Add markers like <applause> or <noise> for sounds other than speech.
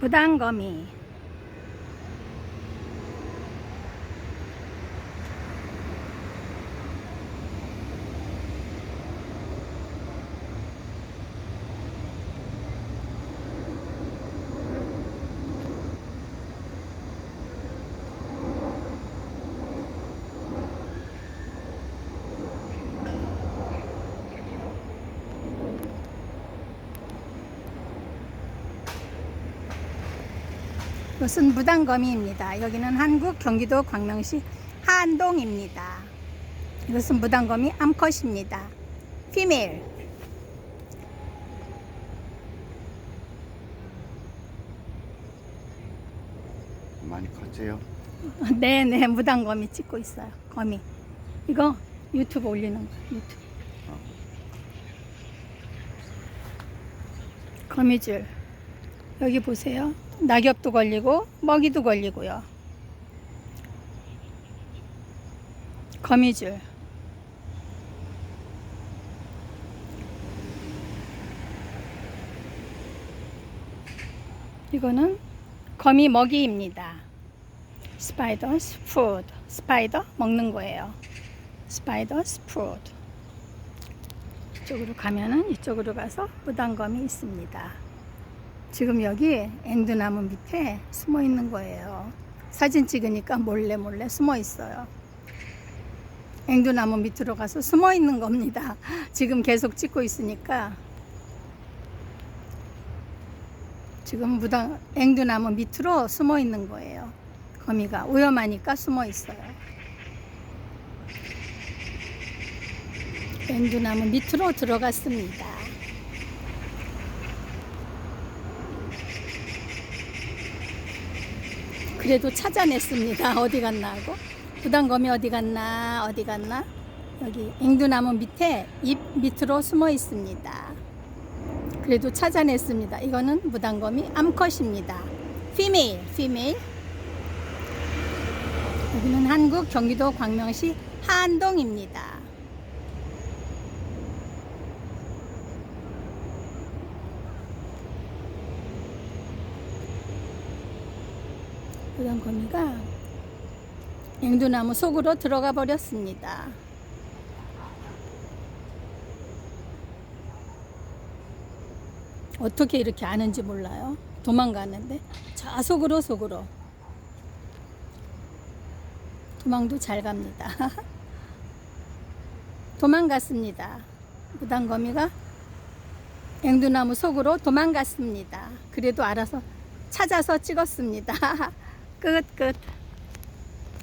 무당거미 이것은 무당거미입니다. 여기는 한국 경기도 광명시 한동입니다. 이것은 무당거미 암컷입니다. 피메일. 많이 컸어요. <laughs> 네네 무당거미 찍고 있어요. 거미. 이거 유튜브 올리는 거. 유튜브. 거미줄. 여기 보세요. 낙엽도 걸리고 먹이도 걸리고요. 거미줄. 이거는 거미 먹이입니다. 스파이더 스 푸드. 스파이더 먹는 거예요. 스파이더 스 푸드. 이쪽으로 가면은 이쪽으로 가서 무당검이 있습니다. 지금 여기 앵두나무 밑에 숨어 있는 거예요. 사진 찍으니까 몰래 몰래 숨어 있어요. 앵두나무 밑으로 가서 숨어 있는 겁니다. <laughs> 지금 계속 찍고 있으니까 지금 무당 앵두나무 밑으로 숨어 있는 거예요. 거미가 위험하니까 숨어 있어요. 앵두나무 밑으로 들어갔습니다. 그래도 찾아냈습니다. <laughs> 어디 갔나 하고. 부담검이 어디 갔나, 어디 갔나. 여기 앵두나무 밑에 잎 밑으로 숨어 있습니다. 그래도 찾아냈습니다. 이거는 무당검이 암컷입니다. 피메일. 여기는 한국 경기도 광명시 한동입니다. 무당거미가 앵두나무 속으로 들어가 버렸습니다. 어떻게 이렇게 아는지 몰라요. 도망가는데 저 속으로 속으로 도망도 잘 갑니다. <laughs> 도망갔습니다. 무당거미가 앵두나무 속으로 도망갔습니다. 그래도 알아서 찾아서 찍었습니다. <laughs> Good, good.